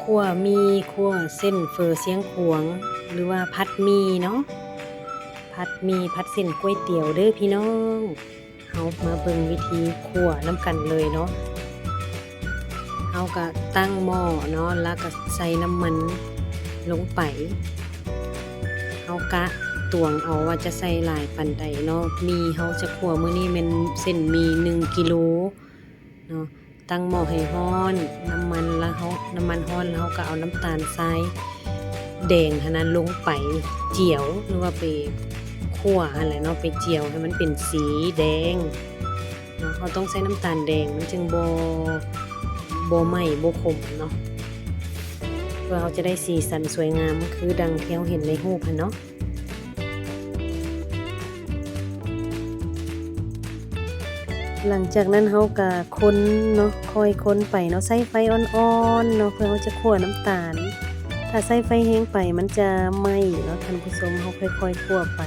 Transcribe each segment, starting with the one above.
คั่วมีคั่วเส้นเฟอเสียงขวง หรือว่าพัดมีเนาะพัดมีพัดเส้นก๋วยเตี๋ยวเด้อพี่น้องเฮามาเบิ่งวิธีคั่วน้ำกันเลยเนาะเฮาก็ตั้งหม้อเนาะแล้วก็ใส่น้ำมันลงไปเฮากะตวงเอาว่าจะใส่หลายปันใดเนาะมีเฮาจะคั่วมื้อนี้แม่นเส้นหมี1กิโลเนาะ ตั้งหม้อให้ร้อน น้ำมันแล้วเขาน้ำมันร้อนแล้วเขาก็เอาน้ำตาลทรายแดงหนั้นลงไปเจียวหรือว่าไปคั่วอะไรเนาะไปเจียวให้มันเป็นสีแดงเนาะเขาต้องใช้น้ำตาลแดงมันจึงโบโบไหมโบขมเนาะเพื่อเขาจะได้สีสันสวยงามคือดังที่เราเห็นในรูปเนาะ หลังจากนั้นเขาก็ค้นเนาะคอยค้นไปเนาะใส่ไฟอ่อนๆเนาะเพื่อเขาจะขั่วน้ำตาล ถ้าใส่ไฟแห้งไปมันจะไหม้เนาะท่านผู้ชมเขาค่อยๆขั่วไป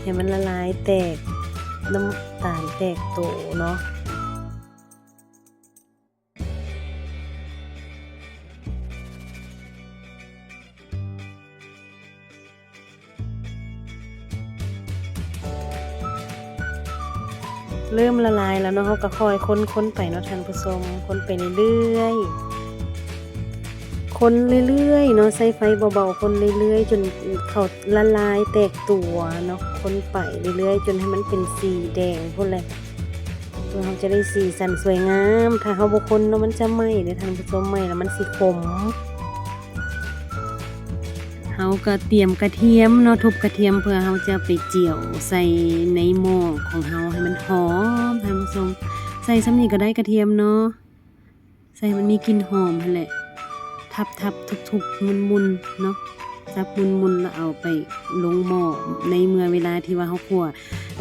ให้มันละลายแตกน้ำตาลแตกโตเนาะ เริ่มละลายแล้วเนาะเขาก็ค่อยค้นๆไปเนาะท่านผู้ชมค้นไปเรื่อยๆค้นเรื่อยๆเนาะใส่ไฟเบาๆค้นเรื่อยๆ จนเขาละลายแตกตัวเนาะค้นไปเรื่อยๆ จนให้มันเป็นสีแดงพุ่นเลยเพื่อเขาจะได้สีสันสวยงาม ถ้าเขาบกคนเนาะมันจะไหม้เดี๋ยทางผู้ชมไหม้แล้วมันสีขมาก็เตรียมกระเทียมเนาะทุบกระเทียมเพื่อเขาจะไปเจียวใส่ในหม้อของเขาให้มันหอมท่านผู้ชมใส่ซ้ำนี่ก็ได้กระเทียมเนาะใส่มันมีกลิ่นหอมนั่นแหละ ทับทับทุกทุกมุนมุนเนาะซับมุนมุนแล้วเอาไปลงหม้อในเมื่อเวลาที่ว่าเขาคั่ว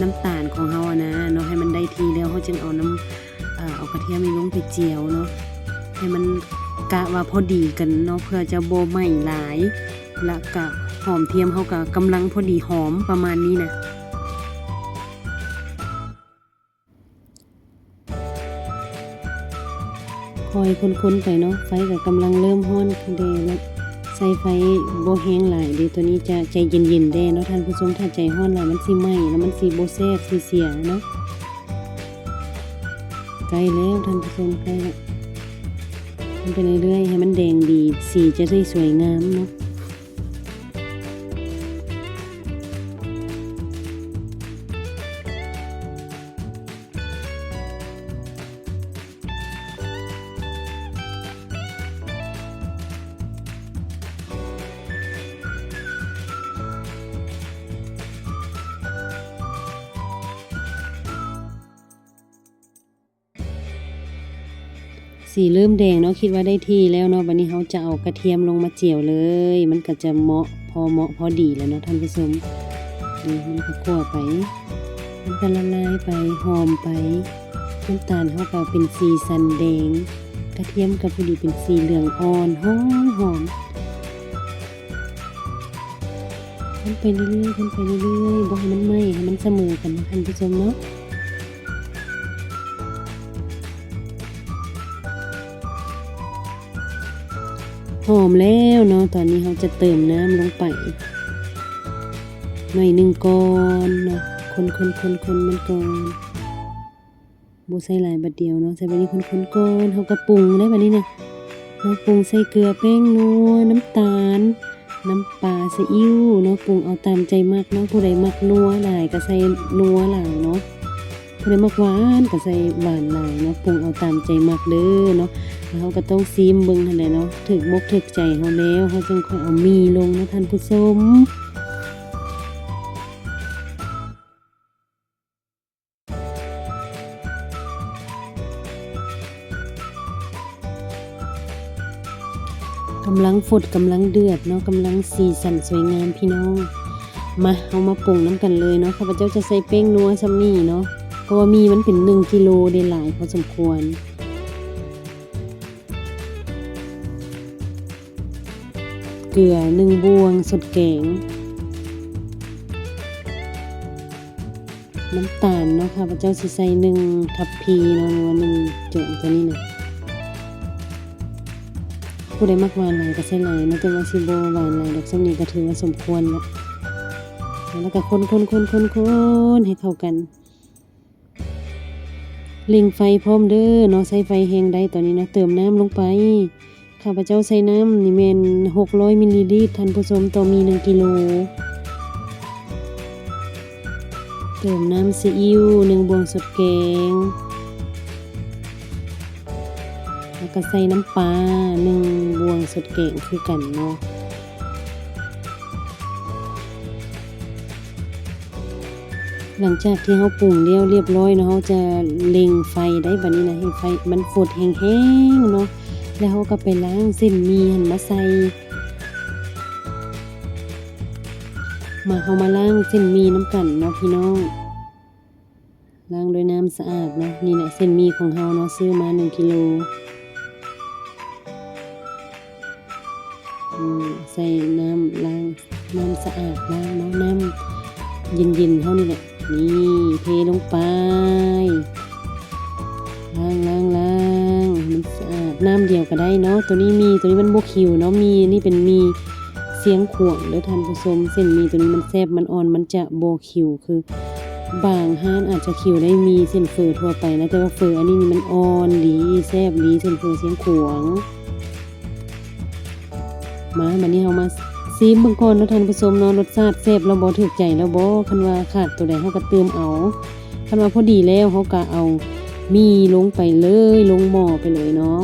น้ำตาลของเขาอะนะเนาะให้มันได้ทีแล้วเขาจึงเอาน้ำเอ่อเอากระเทียมไปลงไปเจียวเนาะให้มัน กะว่าพอดีกันเนาะเพื่อจะโบไหม้หลาย และกะหอมเทียมเขากะกำลังพอดีหอมประมาณนี้นะคอยคนๆไปเนาะไฟก็กำลังเริ่มฮ้อนคือเดแล้วใส่ไฟโบแห้งหลายเด้ตัวนี้จะใจเย็นๆเด้เนาะท่านผู้ชมถ้าใจร้อนหลายมันสิไหมแล้วมันสิบ่แซ่บสิเสียเนาะใกล้แล้วท่านผู้ชมใกล้แล้วำไปเรื่อยๆ ให้มันแดงดี สีจะได้สวยงามเนาะ สีเริ่มแดงเนาะคิดว่าได้ที่แล้วเนาะบัดนี้เขาจะเอากระเทียมลงมาเจียวเลย มันก็จะเหมาะพอเหมาะพอดีแล้วเนาะท่านผู้ชมนี่มันก็คั่วไป มันก็ละลายไปหอมไปน้ำตาลเขาก็เป็นสีสันแดง กระเทียมก็พอดีเป็นสีเหลืองอ่อนหอมหอมคนไปเรื่อยๆคนไปเรื่อยๆบ่ให้มันไหม้ให้มันเสมอกันนะท่านผู้ชมเนาะ หอมแล้วเนาะตอนนี้เขาจะเติมน้ำลงไปหน่อยหนึ่งก่อนเนาะคนคนคนคนมันก่อนบใส่หลายบัดเดียวเนาะใส่บัดนี้คนคนก่อนเขาก็ปรุงได้บัดนี้เนี่ยเราปรุงใส่เกลือแป้งนัวน้ำตาล น้ำปลาซีอิ๊วเนาะปรุงเอาตามใจมากเนาะผู้ใดมักนัวหลายก็ใส่นัวหลายเนาะ ผู้ใดมักหวานก็ใส่หวานหลายเนาะปรุงเอาตามใจมากเด้อเนาะแล้วเขาก็ต้องซีมเบิ่งหั่นแหละเนาะถึกมกถึกใจเขาแล้วเขาจึงค่อยเอามีลงนะท่านผู้ชมกำลังฝดกำลังเดือดเนาะกำลังสีสันสวยงามพี่น้อง มาเอามาปรุงน้ำกันเลยเนาะข้าพเจ้าจะใส่เป้งนัวซัมนี่เนาะ ราะว่ามีมันเป็นหนึ่งกิโลได้หลายพอสมควร เกลือหนึ่งบวงสดแกงน้ำตาลเนาะค่ะพระเจ้าสิใส่หนึ่งทัพพีเนาะว่าหนึ่งโจงตัวนี้นะผู้ใดมักหวานหลายก็ใส่หลายนะแต่ว่าสิบหวานหลายดอกสำนี้ก็ถือว่าสมควรแล้วแล้วก็คนคนคนคนคนให้เข้ากัน เล็งไฟพร้อมเด้อเนาะใส่ไฟแหงได้ตอนนี้นะเติมน้ำลงไปข้าพเจ้าใส่น้ำนี่แมน600มิลลิลิตรท่านผู้ชมต่อมี 1กิโลเติมน้ำซีอิ๊ว1บวงสดแกง แล้วก็ใส่น้ำปลา1บวงสดแกงคือกันเนาะ หลังจากที่เราปรุงแล้วเรียบร้อยเนาะเราจะเล็งไฟได้บัดนี้นะให้ไฟมันฟดแห้งๆเนาะแล้วเราก็ไปล้างเส้นมีหันมาใส่มาเฮามาล้างเส้นมีน้ำกันเนาะพี่น้องล้างด้วยน้ำสะอาดนะนี่แหละเส้นมีของเฮาเนาะซื้อมา1กิโลใส่น้ำล้างน้ำสะอาดล้างเนาะน้ำเย็นๆเท่านี้แหละ นี่เทลงไปล้างล้างล้างมันสะอาดน้ำเดียวก็ได้เนาะตัวนี้มีตัวนี้มันบวคิวเนาะมีนี่เป็นมีเสียงขวงเด้อทานผู้ชมเส้นมีตัวนี้มันแซบมันอ่อนมันจะโบคิวคือบางห้านอาจจะคิวได้มีเส้นเฟอทั่วไปนะแต่ว่าเฟออันนี้นี่มันอ่อนดีแซบดีเส้นเฟอเสียงขวงมาบัดนี้เรามา ซีมบิ่งก่อนเนาะท่านผู้ชมเนาะรสชาติแซ่บแล้วบ่ถูกใจแล้วบ่คันว่าขาดตัวใดเฮาก็เติมเอาคันว่าพอดีแล้วเฮาก็เอามีลงไปเลยลงหม้อไปเลยเนาะ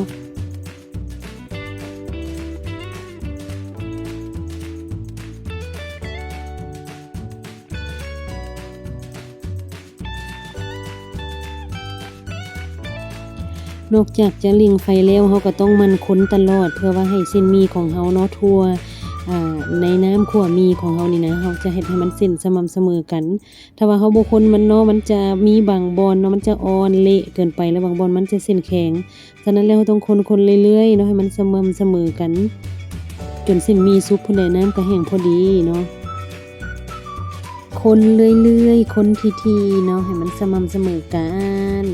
นอกจากจะลิงไฟแล้วเฮาก็ต้องมันค้นตลอดเพื่อว่าให้เส้นมีของเฮาเนาะทั่ว ในน้ำขั่วมีของเฮานี่นะเฮาจะเฮ็ดให้มันเส้นสม่ำเสมอกัน ถ้าว่าเฮาบ่คนมันเนาะมันจะมีบางบอนเนาะมันจะอ่อนเละเกินไปแล้วบางบอนมันจะเส้นแข็งฉะนั้นแล้วเราต้องคนๆเรื่อยๆเนาะให้มันสม่ำเสมอกัน จนเส้นมีสุกพุ่นใดน้ำก็แห้งพอดีเนาะคนเรื่อยๆ คนทีๆเนาะให้มันสม่ำเสมอกัน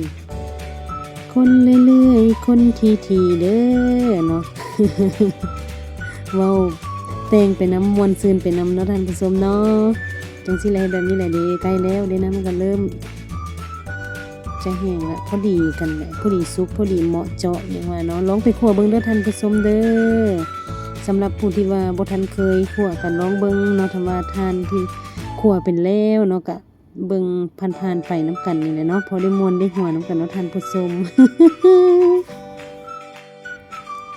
คนเรื่อยๆ คนทีๆเด้อเนาะเว้า แต่งไปน้ำมวนซืนไปน้ำเนาะท่านผู้ชมเนาะจังสิไรแบบนี้แหละเดีใกล้แล้วเด้นะมันก็เริ่ม จะแห้งละพอดีกันแหละพอดีซุปพอดีเหมาะเจาะอย่างว่าเนาะลองไปขั่วเบิ่งเด้อท่านผู้ชมเด้อสำหรับผู้ที่ว่าบ่ทันเคยขั่วกันลองเบิ่งเนาะถ้าว่าทานที่ขั่วเป็นแล้วเนาะก็เบิ่งผ่านๆไปน้ำกันนี่แหละเนาะพอได้มวนได้หัวน้ำกันเนาะท่านผู้ชม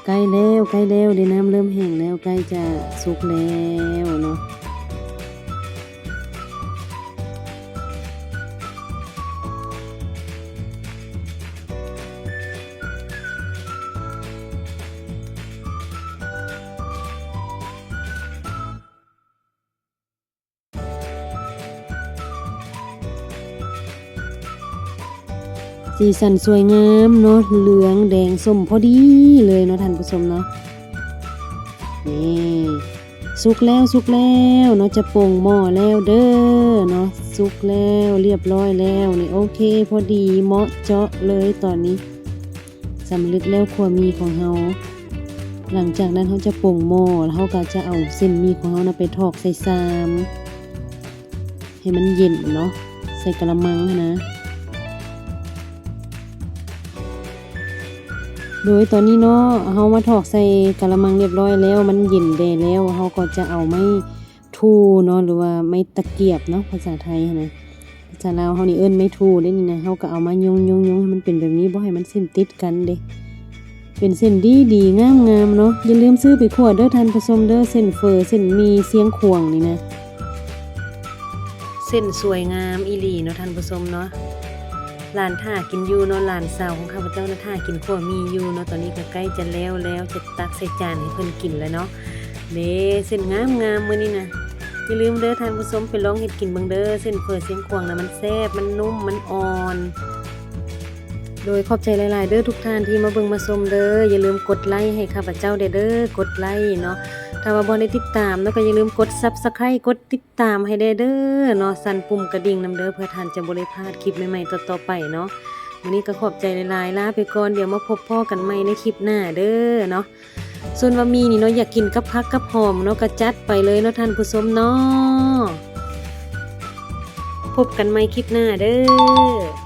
ใกล้แล้วใกล้แล้วดินน้ำเริ่มแห้งแล้วใกล้จะสุกแล้วเนาะ สีสันสวยงามเนาะเหลืองแดงส้มพอดีเลยเนาะท่านผู้ชมเนาะนี่สุกแล้วสุกแล้วเนาะจะป่งหม้อแล้วเด้อเนาะสุกแล้วเรียบร้อยแล้วนี่โอเค พอดีเหมาะเจาะเลยตอนนี้สำเร็จแล้วครัวมีของเฮาหลังจากนั้นเขาจะป่งหม้อแล้วเขาก็จะเอาเส้นมีของเขานะไปทอกใส่ซามให้มันเย็นเนาะใส่กระมังนะ โดยตอนนี้เนาะเฮามาถอกใส่กะละมังเรียบร้อยแล้ว มันเย็นแดแล้วเฮาก็จะเอาไม้ทูเนาะหรือว่าไม้ตะเกียบเนาะภาษาไทยนะภาษาลาวเฮานี่เอิ้นไม้ทูเด้นี่นะเฮาก็เอามายงยงยงให้มันเป็นแบบนี้บ่ให้มันเส้นติดกันเด้เป็นเส้นดีดีงามงามเนาะอย่าลืมซื้อไปขวดเด้อท่านผู้ชมเด้อเส้นเฟอร์เส้นมีเสียงขวงนี่นะเส้นสวยงามอีหลีเนาะท่านผู้ชมเนาะ ลานท่ากินยูเนาะลานสาวของข้าพเจ้านะท่ากินขั่วมียูเนาะตอนนี้ก็ใกล้จะแล้วแล้วจะตักใส่จานให้เพิ่นกินแล้วเนาะเด้เส้นงามงามมื้อนี้นะอย่าลืมเด้อท่านผู้ชมไปลองเฮ็ดกินเบิ่งเด้อเส้นเผือเส้นควงนะมันแซ่บมันนุ่มมันอ่อน โดยขอบใจหลาย ๆ เด้อทุกท่านที่มาเบิ่งมาชมเด้ออย่าลืมกดไลค์ให้ข้าพเจ้าเด้อเด้อกดไลค์เนาะถ้าว่าบ่ได้ติดตามเนาะก็อย่าลืมกด Subscribe กดติดตามให้ได้เด้อเนาะสั่นปุ่มกระดิ่งนำเด้อเพื่อท่านจะบ่ได้พลาดคลิปใหม่ ๆ ต่อ ๆ ไปเนาะวันนี้ก็ขอบใจหลายๆลาไปก่อนเดี๋ยวมาพบพ่อกันใหม่ในคลิปหน้าเด้อเนาะส่วนว่ามีนี่เนาะอยากกินกับพักกับหอมเนาะก็จัดไปเลยเนาะท่านผู้ชมเนาะพบกันใหม่คลิปหน้าเด้อ